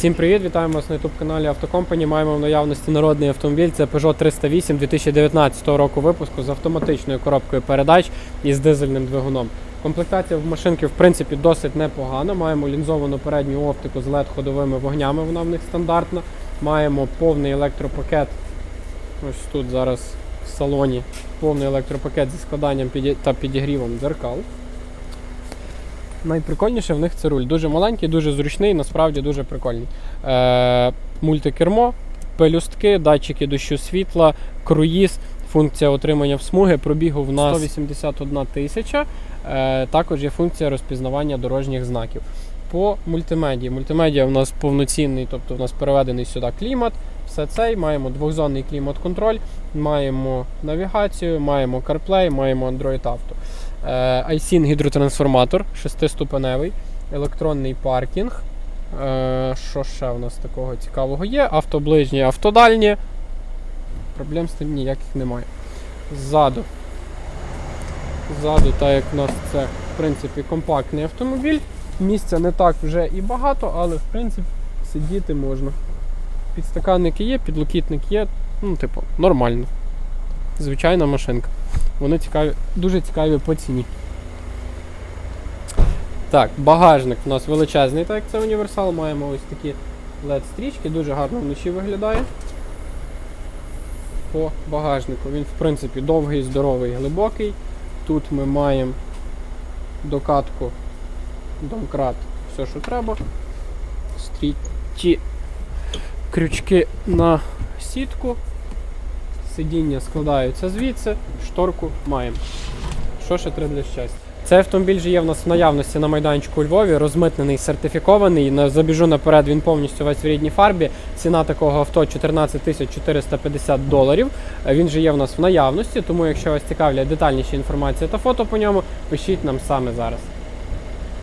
Всім привіт! Вітаємо вас на youtube каналі Автокомпані. Маємо в наявності народний автомобіль. Це Peugeot 308 2019 року випуску з автоматичною коробкою передач і з дизельним двигуном. Комплектація в машинки в принципі досить непогана. Маємо лінзовану передню оптику з LED ходовими вогнями. Вона в них стандартна. Маємо повний електропакет. Ось тут зараз в салоні повний електропакет зі складанням та підігрівом дзеркал. Найприкольніше в них це руль. Дуже маленький, дуже зручний, насправді дуже прикольний. Е, мультикермо, пелюстки, датчики дощу світла, круїз, функція отримання в смуги. Пробігу в нас 181 тисяча. Е, також є функція розпізнавання дорожніх знаків. По мультимедії. Мультимедіа в нас повноцінний, тобто в нас переведений сюди клімат. Все це маємо двохзонний клімат-контроль, маємо навігацію, маємо CarPlay, маємо Android Auto. Е, iSyn гідротрансформатор шестиступеневий, електронний паркінг. Е, Що ще в нас такого цікавого є? Автоближнє, автодальнє. Проблем з тим ніяких немає. Ззаду. Ззаду, так як у нас це в принципі компактний автомобіль. Місця не так вже і багато, але в принципі сидіти можна. Підстаканники є, підлокітник є, ну, типу, нормально. Звичайна машинка. Вони цікаві, дуже цікаві по ціні. Так, багажник у нас величезний, так як це універсал. Маємо ось такі LED-стрічки, дуже гарно вночі виглядає. По багажнику. Він, в принципі, довгий, здоровий, глибокий. Тут ми маємо докатку, домкрат, все, що треба. Стріті крючки на сітку. Сидіння складаються звідси, шторку маємо. Що ще треба для щастя? Цей автомобіль же є в нас в наявності на майданчику у Львові, розмитнений, сертифікований. Забіжу наперед, він повністю весь в рідній фарбі. Ціна такого авто 14 тисяч 450 доларів. Е, Він же є в нас в наявності, тому якщо вас цікавлять детальніші інформація та фото по ньому, пишіть нам саме зараз.